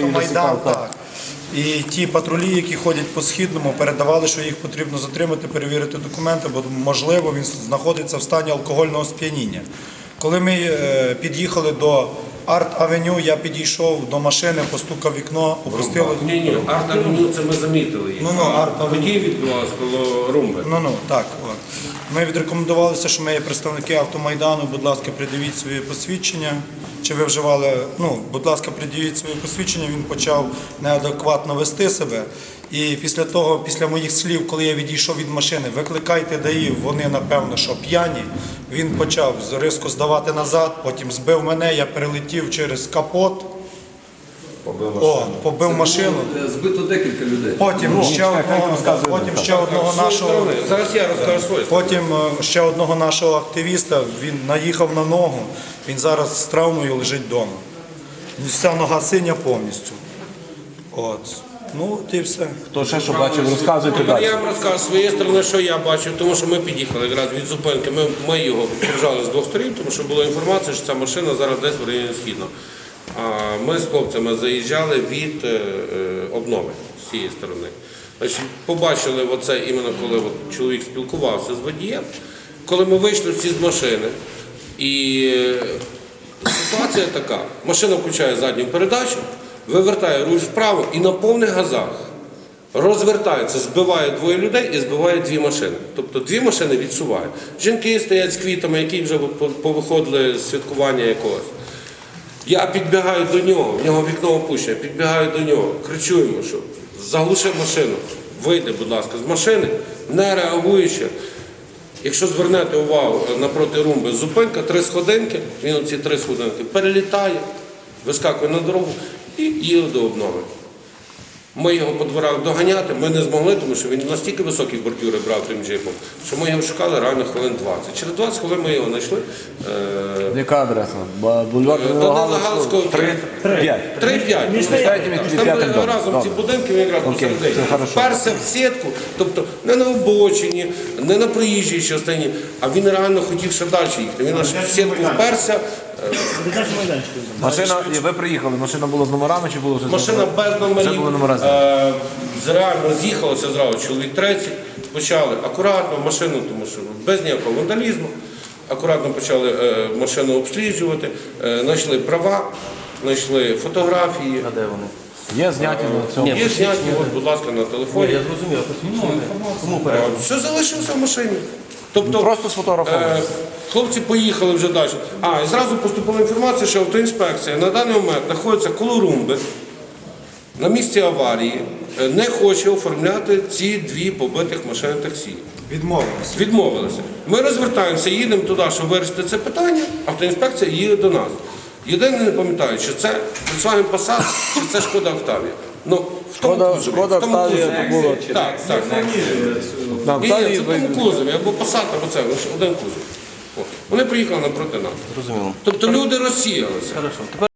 її автомайдан. так. Так. І ті патрулі, які ходять по східному, передавали, що їх потрібно затримати, перевірити документи, бо можливо він знаходиться в стані алкогольного сп'яніння. Коли ми е, під'їхали до Арт-Авеню, я підійшов до машини, постукав вікно, опустили. Ні, ні, арт-авеню це ми замітили. Ну, ну, арт-авеню. Події відбувалися коло Румби. Ну ну так. От. Ми відрекомендувалися, що ми є представники автомайдану. Будь ласка, придивіть свої посвідчення. Чи ви вживали? Ну, будь ласка, придивіть своє посвідчення. Він почав неадекватно вести себе. І після того, після моїх слів, коли я відійшов від машини, викликайте даїв. вони напевно, що п'яні. Він почав різко здавати назад, потім збив мене, я перелетів через капот. О, побив машину. Збито декілька людей. Потім ще одного, потім ще одного нашого. Зараз я розкажу своє. Потім е, ще одного нашого активіста, він наїхав на ногу, він зараз з травмою лежить вдома. Вся нога синя повністю. От. Ну, от і все. Хто ще що бачив, розказуйте далі. я вам розкажу з своєї сторони, що я бачив, тому що ми під'їхали якраз від зупинки. Ми, ми його прижали з двох сторін, тому що була інформація, що ця машина зараз десь в районі східно. А ми з хлопцями заїжджали від е, е, обнови з цієї сторони. Значить, побачили оце іменно коли от чоловік спілкувався з водієм. Коли ми вийшли всі з машини, і е, ситуація така: машина включає задню передачу, вивертає руль вправо і на повних газах розвертається, збиває двоє людей і збиває дві машини. Тобто дві машини відсуває. Жінки стоять з квітами, які вже повиходили з святкування якогось. Я підбігаю до нього, в нього вікно опущене, підбігаю до нього, кричу йому, що заглуши машину, вийди, будь ласка, з машини, не реагуючи. Якщо звернете увагу е, напроти румби, зупинка, три сходинки, він оці три сходинки перелітає, вискакує на дорогу і їде до обнови. Ми його по дворах доганяти, ми не змогли, тому що він настільки високі бордюри брав тим джипом, що ми його шукали реально хвилин 20. Через 20 хвилин ми його знайшли. Е, Яка адреса? Бульвар Е, Данила Галицького, 3, 5. 3-5. Ставайте мені під п'ятим Там разом ці будинки він якраз посередині. Перся в сітку, тобто не на обочині, не на проїжджій частині, а він реально хотів ще далі їхати. Він аж в сітку вперся. Машина, і ви приїхали, машина була з номерами чи було вже? Машина без номерів. Вже були номера Е, Реально з'їхалося зразу чоловік третій. Почали акуратно машину, тому що без ніякого вандалізму. Акуратно почали е, машину обсліджувати, е, знайшли права, знайшли фотографії. А де вони? Є зняті на цьому. Є зняті, от, будь ласка, на телефоні. Я зрозумів, а посвідчення кому Е. Все залишилося в машині. Тобто, Просто сфотографували. е, хлопці поїхали вже далі. А, і зразу поступила інформація, що автоінспекція на даний момент знаходиться коло Румби, на місці аварії, е, не хоче оформляти ці дві побитих машини таксі. Відмовилися. Відмовилися. Ми розвертаємося, їдемо туди, щоб вирішити це питання, автоінспекція їде до нас. Єдине не пам'ятаю, чи це Volkswagen Passat, чи це Шкода Octavia. Ну, в тому Шкода- кузові, Шкода в тому Octavia кузові. це було- Так, так. На Ні, ні, Octavia це в ви- тому кузові, або посад, або це, лише один кузов. О. Вони приїхали напроти нас. Зрозуміло. Тобто люди розсіялися. Хорошо. Тепер